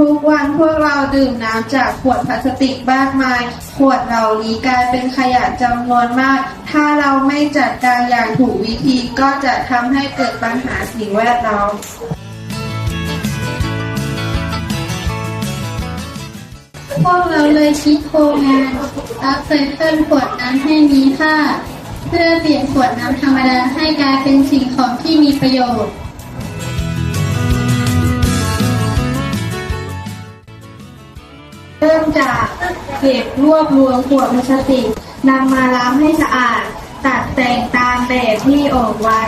ทุกวันพวกเราดื่มน้ำจากขวดพลาสติกมากมาย ขวดเหล่านี้กลายเป็นขยะจำนวนมาก ถ้าเราไม่จัดการอย่างถูกวิธีก็จะทำให้เกิดปัญหาสิ่งแวดล้อมพวกเราเลยคิดโครงงานรับไซเคิลขวดน้ำให้มีค่า เพื่อเปลี่ยนขวดน้ำธรรมดาให้กลายเป็นสิ่งของที่มีประโยชน์ จากเก็บรวบรวมขวดพลาสติกนำมาล้างให้สะอาด ตัดแต่งตามแบบที่ออกไว้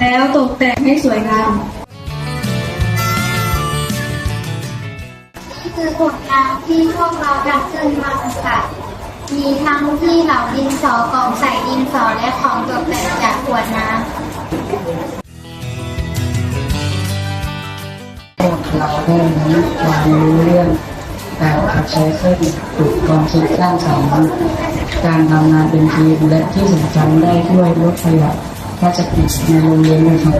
แล้วตกแต่งให้สวยงามนี่คือผลงานที่พวกเราทำขึ้นมาค่ะมีทั้งที่เหล่าดินสอกล่องใส่ดินสอและของตกแต่งจากขวดน้ำพวกเราได้รู้ความรู้เรื่อง การขับใช้เครื่องฝึกความคิดสร้างสรรค์การทำงานเป็นทีมและที่สำคัญได้ด้วยลดขยะพลาสติกในโรงเรียนด้วยครับ